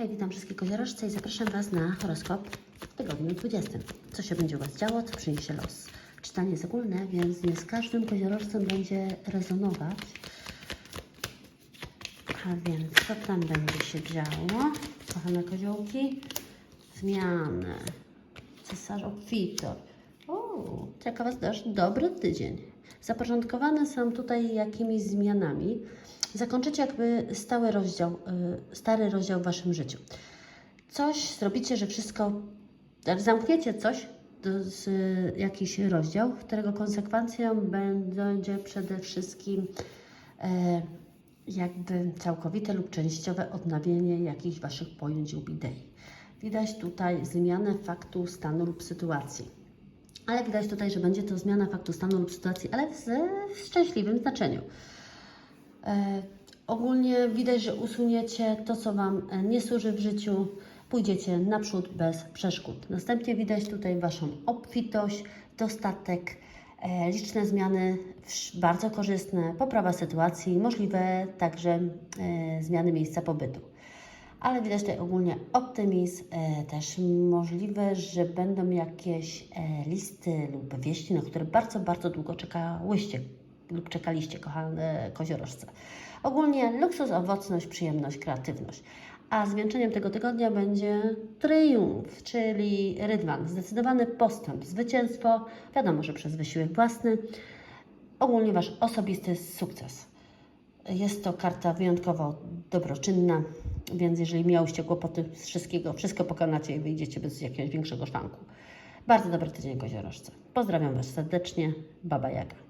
Hej, witam wszystkich koziorożce i zapraszam Was na horoskop w tygodniu 20. Co się będzie u Was działo, co przyniesie los. Czytanie jest ogólne, więc nie z każdym koziorożcem będzie rezonować. A więc co tam będzie się działo? Kochane koziołki. Zmiany. Cesarz obfitor. O, czeka Was dość dobry tydzień. Zaporządkowane są tutaj jakimiś zmianami. Zakończycie jakby stały rozdział, y, stary rozdział w Waszym życiu. Coś zrobicie, że wszystko, tak, zamkniecie coś, jakiś rozdział, którego konsekwencją będzie przede wszystkim e, jakby całkowite lub częściowe odnawienie jakichś Waszych pojęć lub idei. Widać tutaj zmianę faktu, stanu lub sytuacji. Ale widać tutaj, że będzie to zmiana faktu stanu lub sytuacji, ale w, w szczęśliwym znaczeniu. E, ogólnie widać, że usuniecie to, co Wam e, nie służy w życiu, pójdziecie naprzód bez przeszkód. Następnie widać tutaj Waszą obfitość, dostatek, e, liczne zmiany bardzo korzystne, poprawa sytuacji, możliwe także zmiany miejsca pobytu. Ale widać tutaj ogólnie optymizm, też możliwe, że będą jakieś listy lub wieści, na które bardzo, bardzo długo czekałyście lub czekaliście, kochane koziorożce. Ogólnie luksus, owocność, przyjemność, kreatywność. A zwieńczeniem tego tygodnia będzie triumf, czyli rydwan, zdecydowany postęp, zwycięstwo, wiadomo, że przez wysiłek własny, ogólnie Wasz osobisty sukces. Jest to karta wyjątkowo dobroczynna, więc jeżeli miałyście kłopoty z wszystkiego, wszystko pokonacie i wyjdziecie bez jakiegoś większego szwanku. Bardzo dobry tydzień koziorożce. Pozdrawiam Was serdecznie, Baba Jaga.